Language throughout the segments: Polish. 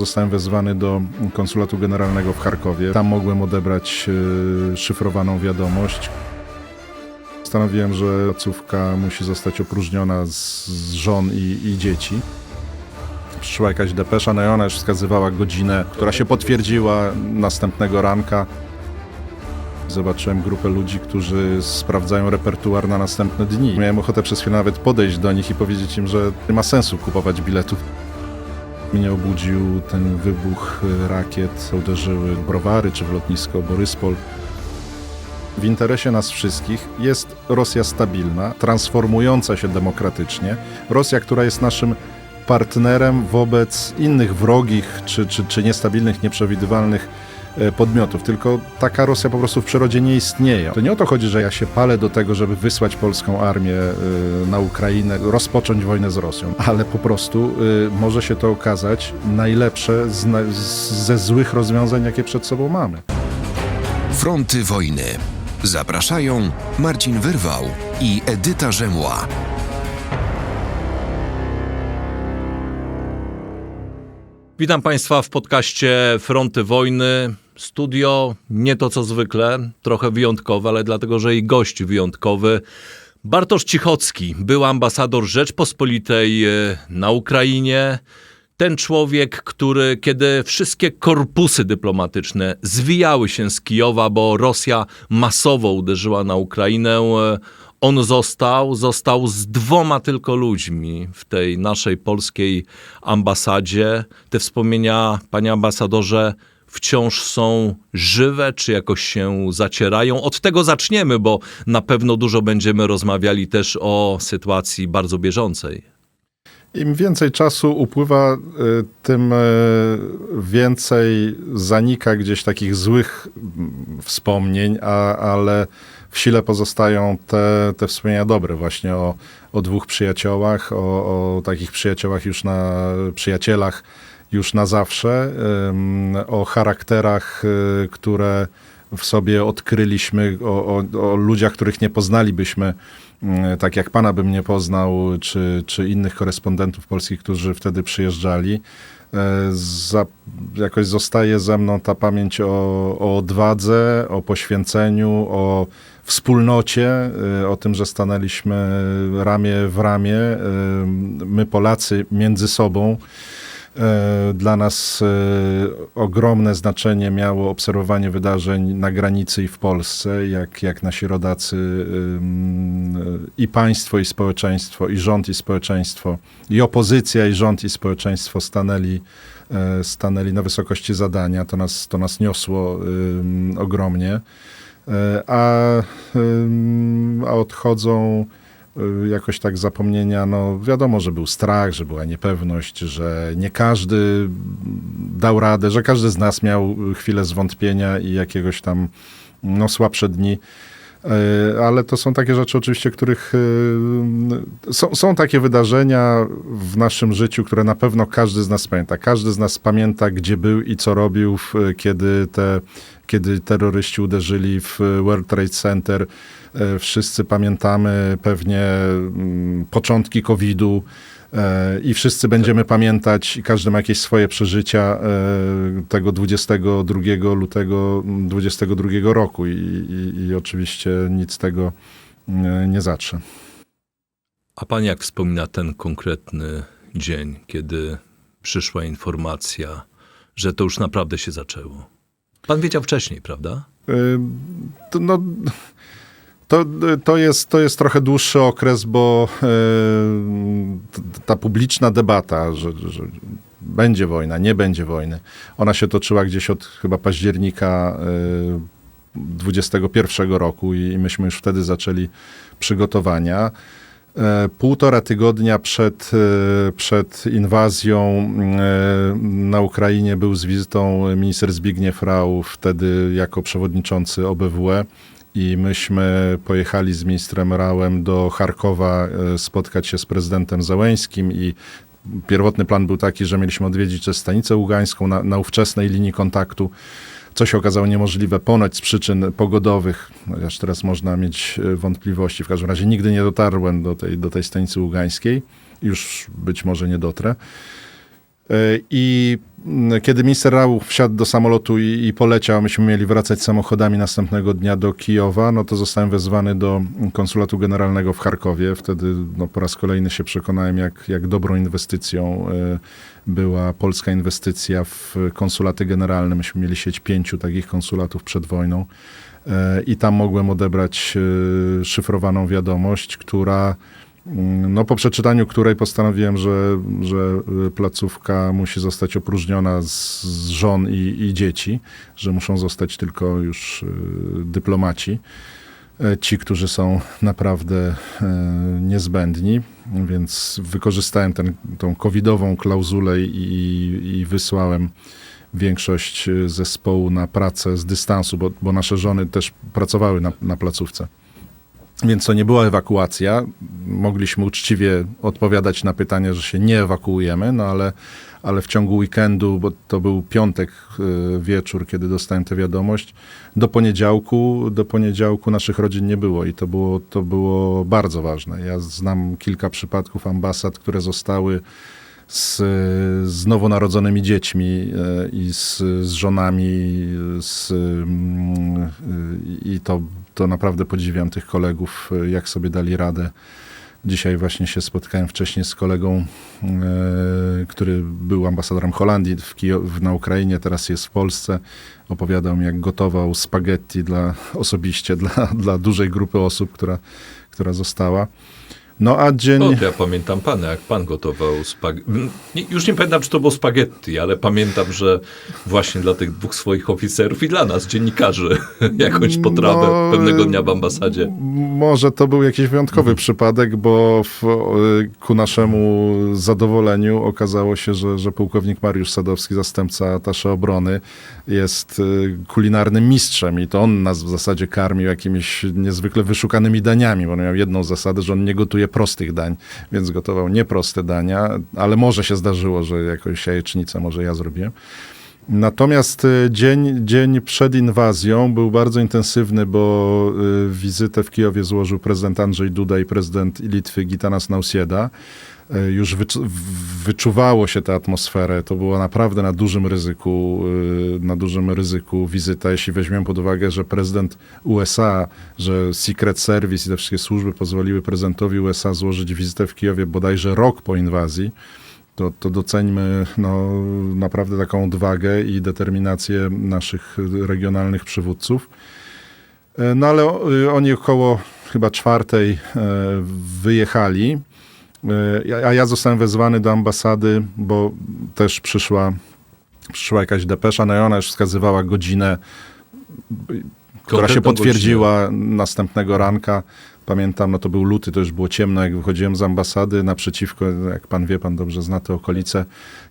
Zostałem wezwany do konsulatu generalnego w Charkowie. Tam mogłem odebrać e, szyfrowaną wiadomość. Stanowiłem, że placówka musi zostać opróżniona z, z żon i, i dzieci. Przyszła jakaś depesza, no i ona już wskazywała godzinę, która się potwierdziła następnego ranka. Zobaczyłem grupę ludzi, którzy sprawdzają repertuar na następne dni. Miałem ochotę przez chwilę nawet podejść do nich i powiedzieć im, że nie ma sensu kupować biletów. Mnie obudził ten wybuch rakiet, uderzyły browary czy w lotnisko Boryspol. W interesie nas wszystkich jest Rosja stabilna, transformująca się demokratycznie. Rosja, która jest naszym partnerem wobec innych wrogich czy, czy, czy niestabilnych, nieprzewidywalnych podmiotów. Tylko taka Rosja po prostu w przyrodzie nie istnieje. To nie o to chodzi, że ja się palę do tego, żeby wysłać polską armię e, na Ukrainę, rozpocząć wojnę z Rosją, ale po prostu e, może się to okazać najlepsze ze złych rozwiązań, jakie przed sobą mamy. Fronty wojny. Zapraszają Marcin Wyrwał i Edyta Rzemła. Witam Państwa w podcaście Fronty Wojny. Studio nie to co zwykle, trochę wyjątkowe, ale dlatego, że i gość wyjątkowy. Bartosz Cichocki, był ambasador Rzeczpospolitej e, na Ukrainie. Ten człowiek, który kiedy wszystkie korpusy dyplomatyczne zwijały się z Kijowa, bo Rosja masowo uderzyła na Ukrainę, e, on został, został z dwoma tylko ludźmi w tej naszej polskiej ambasadzie. Te wspomnienia, panie ambasadorze, wciąż są żywe, czy jakoś się zacierają? Od tego zaczniemy, bo na pewno dużo będziemy rozmawiali też o sytuacji bardzo bieżącej. Im więcej czasu upływa, y, tym y, więcej zanika gdzieś takich złych mm, wspomnień, a, ale w sile pozostają te, te wspomnienia dobre, właśnie o, o dwóch przyjaciołach, o, o takich przyjaciołach już na przyjacielach już na zawsze, o charakterach, y, które w sobie odkryliśmy, o, o, o ludziach, których nie poznalibyśmy, mm, tak jak pana bym nie poznał, czy, czy innych korespondentów polskich, którzy wtedy przyjeżdżali. E, Za, jakoś zostaje ze mną ta pamięć o, o odwadze, o poświęceniu, o wspólnocie, y, o tym, że stanęliśmy ramię w ramię, y, my Polacy między sobą. E, Dla nas ogromne znaczenie miało obserwowanie wydarzeń na granicy i w Polsce, jak, jak nasi rodacy i państwo, i społeczeństwo, i rząd, i społeczeństwo, i opozycja, i rząd, i społeczeństwo stanęli, stanęli na wysokości zadania. To nas, to nas niosło ogromnie. E, A, a odchodzą y, jakoś tak zapomnienia, no wiadomo, że był strach, że była niepewność, że nie każdy dał radę, że każdy z nas miał chwilę zwątpienia i jakiegoś tam no, słabsze dni. E, Ale to są takie rzeczy oczywiście, których y, są, są takie wydarzenia w naszym życiu, które na pewno każdy z nas pamięta. Każdy z nas pamięta, gdzie był i co robił, w- kiedy te kiedy terroryści uderzyli w World Trade Center. E, Wszyscy pamiętamy pewnie mm, początki COVID-u e, i wszyscy będziemy pamiętać, i każdy ma jakieś swoje przeżycia e, tego 22 lutego 22 roku i, i, i oczywiście nic z tego e, nie zatrze. A pan jak wspomina ten konkretny dzień, kiedy przyszła informacja, że to już naprawdę się zaczęło? Pan wiedział wcześniej, prawda? Y, to, no, to, to, jest, to jest trochę dłuższy okres, bo t- ta publiczna debata, że, że będzie wojna, nie będzie wojny, ona się toczyła gdzieś od chyba października y, 21 roku i myśmy już wtedy zaczęli przygotowania. E, Półtora tygodnia przed, e, przed inwazją e, na Ukrainie był z wizytą minister Zbigniew Rau, wtedy jako przewodniczący OBWE. I myśmy pojechali z ministrem Rałem do Charkowa e, spotkać się z prezydentem Załęskim i pierwotny plan był taki, że mieliśmy odwiedzić stanicę ługańską na, na ówczesnej linii kontaktu co się okazało niemożliwe ponoć z przyczyn pogodowych, chociaż teraz można mieć e, wątpliwości. W każdym razie nigdy nie dotarłem do tej, do tej stanicy ługańskiej. Już być może nie dotrę. I mm, kiedy minister Rau wsiadł do samolotu i, i poleciał, myśmy mieli wracać samochodami następnego dnia do Kijowa, no to zostałem wezwany do konsulatu generalnego w Charkowie. Wtedy no, po raz kolejny się przekonałem, jak, jak dobrą inwestycją e, była polska inwestycja w konsulaty generalne. Myśmy mieli sieć pięciu takich konsulatów przed wojną. E, I tam mogłem odebrać e, szyfrowaną wiadomość, która No, po przeczytaniu której postanowiłem, że, że y, placówka musi zostać opróżniona z, z żon i, i dzieci, że muszą zostać tylko już y, dyplomaci, e, ci, którzy są naprawdę e, niezbędni. Więc wykorzystałem ten, tą covidową klauzulę i, i wysłałem większość y, zespołu na pracę z dystansu, bo, bo nasze żony też pracowały na, na placówce. Więc to nie była ewakuacja. Mogliśmy uczciwie odpowiadać na pytanie, że się nie ewakuujemy, no ale, ale w ciągu weekendu, bo to był piątek y, wieczór, kiedy dostałem tę wiadomość, do poniedziałku, do poniedziałku naszych rodzin nie było i to było, to było bardzo ważne. Ja znam kilka przypadków ambasad, które zostały z, z nowonarodzonymi dziećmi e, i z, z żonami, z, mm, i to, to naprawdę podziwiam tych kolegów, e, jak sobie dali radę. Dzisiaj właśnie się spotkałem wcześniej z kolegą, e, który był ambasadorem Holandii w Kijo- na Ukrainie, teraz jest w Polsce. Opowiadał mi, jak gotował spaghetti dla, osobiście dla, dla dużej grupy osób, która, która została. No a dzień... O, to ja pamiętam pana, jak pan gotował spaghetti. Już nie pamiętam, czy to było spaghetti, ale pamiętam, że właśnie dla tych dwóch swoich oficerów i dla nas, dziennikarzy, jakąś potrawę No, pewnego dnia w ambasadzie. Może to był jakiś wyjątkowy przypadek, bo w, y, ku naszemu zadowoleniu okazało się, że, że pułkownik Mariusz Sadowski, zastępca Atasze Obrony, jest y, kulinarnym mistrzem i to on nas w zasadzie karmił jakimiś niezwykle wyszukanymi daniami, bo on miał jedną zasadę, że on nie gotuje prostych dań, więc gotował nieproste dania, ale może się zdarzyło, że jakąś jajecznicę może ja zrobiłem. Natomiast y, dzień, dzień przed inwazją był bardzo intensywny, bo y, wizytę w Kijowie złożył prezydent Andrzej Duda i prezydent Litwy Gitanas Nausieda. Y, Już wyczuwało się tę atmosferę. To było naprawdę na dużym ryzyku, y, na dużym ryzyku wizyta, jeśli weźmiemy pod uwagę, że prezydent USA, że Secret Service i te wszystkie służby pozwoliły prezydentowi USA złożyć wizytę w Kijowie bodajże rok po inwazji to, to doceńmy no, naprawdę taką odwagę i determinację naszych regionalnych przywódców. E, No ale oni około chyba czwartej e, wyjechali, E, a ja zostałem wezwany do ambasady, bo też przyszła, przyszła jakaś depesza, no i ona już wskazywała godzinę, która się potwierdziła następnego ranka. Pamiętam, no to był luty, to już było ciemno, jak wychodziłem z ambasady. Naprzeciwko, jak pan wie, pan dobrze zna te okolice,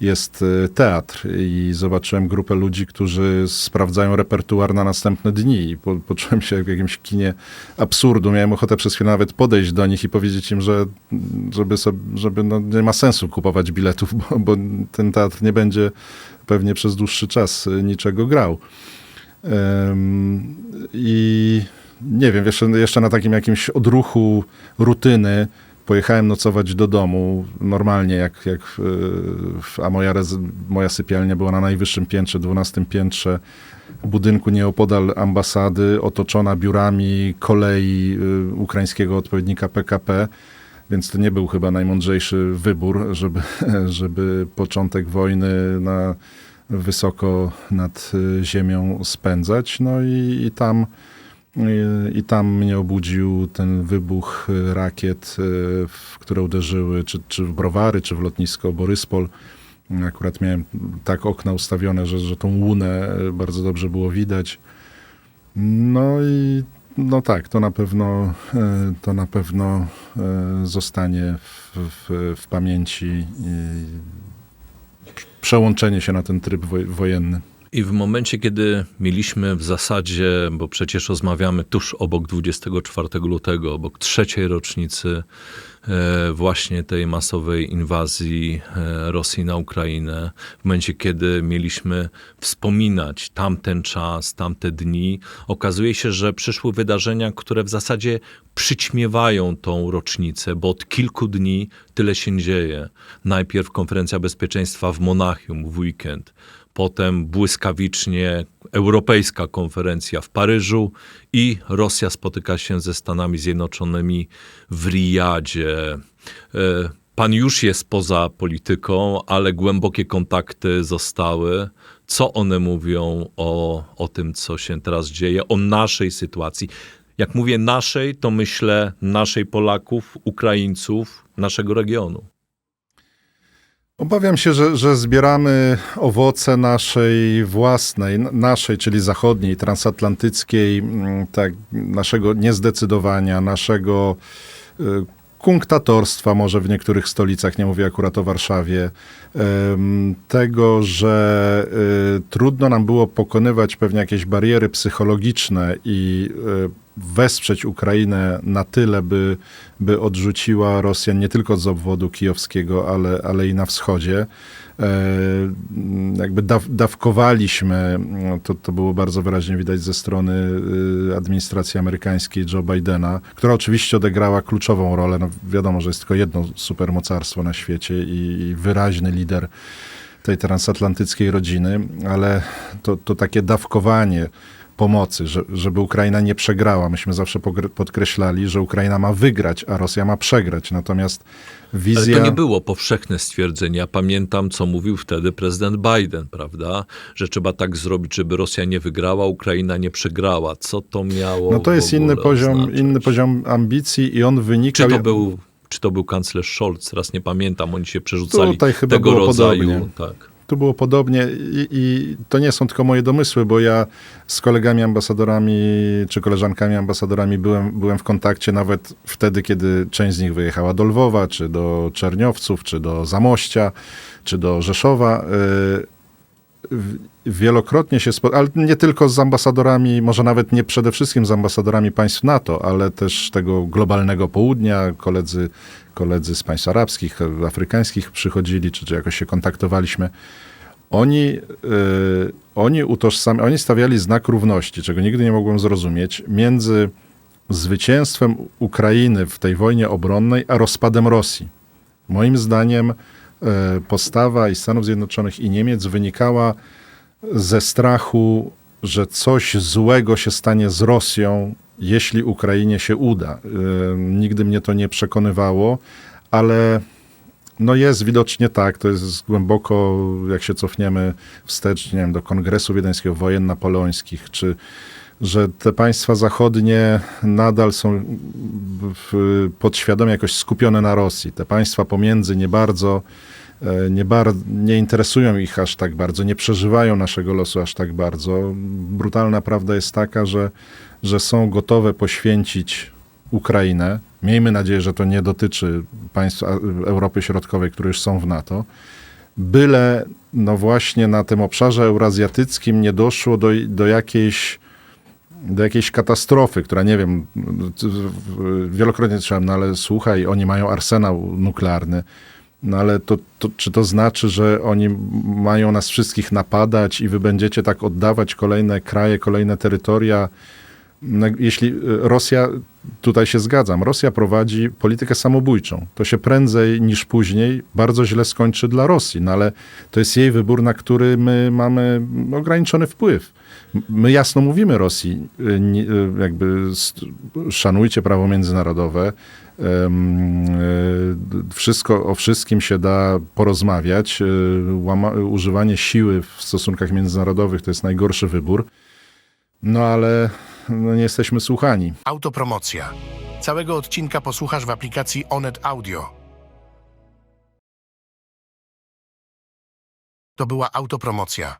jest y, teatr i zobaczyłem grupę ludzi, którzy sprawdzają repertuar na następne dni. I po, poczułem się jak w jakimś kinie absurdu. Miałem ochotę przez chwilę nawet podejść do nich i powiedzieć im, że żeby, sobie, żeby no, nie ma sensu kupować biletów, bo, bo ten teatr nie będzie pewnie przez dłuższy czas niczego grał. Em, I nie wiem, jeszcze, jeszcze na takim jakimś odruchu rutyny pojechałem nocować do domu, normalnie jak, jak w- a moja, moja sypialnia była na najwyższym piętrze, 12 piętrze budynku nieopodal ambasady, otoczona biurami kolei y, ukraińskiego odpowiednika PKP, więc to nie był chyba najmądrzejszy wybór, żeby, żeby początek wojny na wysoko nad y, ziemią spędzać. No i, i tam i, tam mnie obudził ten wybuch y, rakiet, y, w które uderzyły czy, czy w browary, czy w lotnisko Boryspol. Akurat miałem tak okna ustawione, że, że tą łunę y, bardzo dobrze było widać. No i no tak, to na pewno, to na pewno zostanie w, w, w pamięci przełączenie się na ten tryb woj- wojenny. I w momencie, kiedy mieliśmy w zasadzie, bo przecież rozmawiamy tuż obok 24 lutego, obok trzeciej rocznicy e, właśnie tej masowej inwazji e, Rosji na Ukrainę, w momencie, kiedy mieliśmy wspominać tamten czas, tamte dni, okazuje się, że przyszły wydarzenia, które w zasadzie przyćmiewają tą rocznicę, bo od kilku dni tyle się dzieje. Najpierw konferencja bezpieczeństwa w Monachium w weekend, potem błyskawicznie europejska konferencja w Paryżu i Rosja spotyka się ze Stanami Zjednoczonymi w Riyadzie. E, Pan już jest poza polityką, ale głębokie kontakty zostały. Co one mówią o, o tym, co się teraz dzieje, o naszej sytuacji? Jak mówię naszej, to myślę naszej Polaków, Ukraińców, naszego regionu. Obawiam się, że, że zbieramy owoce naszej własnej, naszej, czyli zachodniej, transatlantyckiej, tak, naszego niezdecydowania, naszego y, kunktatorstwa może w niektórych stolicach, nie mówię akurat o Warszawie, tego, że y, trudno nam było pokonywać pewnie jakieś bariery psychologiczne i y, wesprzeć Ukrainę na tyle, by, by odrzuciła Rosjan nie tylko z obwodu kijowskiego, ale, ale i na wschodzie. E, jakby daw, dawkowaliśmy, to, to było bardzo wyraźnie widać ze strony y, administracji amerykańskiej Joe Bidena, która oczywiście odegrała kluczową rolę. No, wiadomo, że jest tylko jedno supermocarstwo na świecie i, i wyraźny lider tej transatlantyckiej rodziny, ale to, to takie dawkowanie pomocy, że, żeby Ukraina nie przegrała. Myśmy zawsze podkreślali, że Ukraina ma wygrać, a Rosja ma przegrać. Natomiast Ale wizja... to nie było powszechne stwierdzenie. Ja pamiętam, co mówił wtedy prezydent Biden, prawda? Że trzeba tak zrobić, żeby Rosja nie wygrała, Ukraina nie przegrała. Co to miało No to jest inny poziom, oznaczać? inny poziom ambicji i on wynika... Czy to był, czy to był kanclerz Scholz? Teraz nie pamiętam. Oni się przerzucali Tutaj chyba tego rodzaju. podobnie. Tak. Tu było podobnie i, i to nie są tylko moje domysły, bo ja z kolegami ambasadorami czy koleżankami ambasadorami byłem, byłem w kontakcie nawet wtedy, kiedy część z nich wyjechała do Lwowa, czy do Czerniowców, czy do Zamościa, czy do Rzeszowa. Y, Wielokrotnie się spotkałem, ale nie tylko z ambasadorami, może nawet nie przede wszystkim z ambasadorami państw NATO, ale też tego globalnego południa. Koledzy, koledzy z państw arabskich, afrykańskich przychodzili, czy, czy jakoś się kontaktowaliśmy. Oni, y, oni utożsami, oni stawiali znak równości, czego nigdy nie mogłem zrozumieć, między zwycięstwem Ukrainy w tej wojnie obronnej, a rozpadem Rosji. Moim zdaniem postawa i Stanów Zjednoczonych i Niemiec wynikała ze strachu, że coś złego się stanie z Rosją, jeśli Ukrainie się uda. E, Nigdy mnie to nie przekonywało, ale no jest widocznie tak, to jest głęboko, jak się cofniemy wstecz, nie wiem, do Kongresu Wiedeńskiego, wojen napoleońskich, czy że te państwa zachodnie nadal są podświadomie jakoś skupione na Rosji. Te państwa pomiędzy nie bardzo, e, nie, bar, nie interesują ich aż tak bardzo, nie przeżywają naszego losu aż tak bardzo. Brutalna prawda jest taka, że, że są gotowe poświęcić Ukrainę. Miejmy nadzieję, że to nie dotyczy państw Europy Środkowej, które już są w NATO. Byle no właśnie na tym obszarze eurazjatyckim nie doszło do, do jakiejś do jakiejś katastrofy, która nie wiem, wielokrotnie słyszałem, no ale słuchaj, oni mają arsenał nuklearny, no ale to, to, czy to znaczy, że oni mają nas wszystkich napadać i wy będziecie tak oddawać kolejne kraje, kolejne terytoria? No, Jeśli Rosja, tutaj się zgadzam, Rosja prowadzi politykę samobójczą. To się prędzej niż później bardzo źle skończy dla Rosji, no ale to jest jej wybór, na który my mamy ograniczony wpływ. My jasno mówimy Rosji, y, y, jakby szanujcie prawo międzynarodowe. y, Wszystko, o wszystkim się da porozmawiać. Łama, używanie siły w stosunkach międzynarodowych to jest najgorszy wybór. No ale no, nie jesteśmy słuchani. Autopromocja. Całego odcinka posłuchasz w aplikacji Onet Audio. To była autopromocja.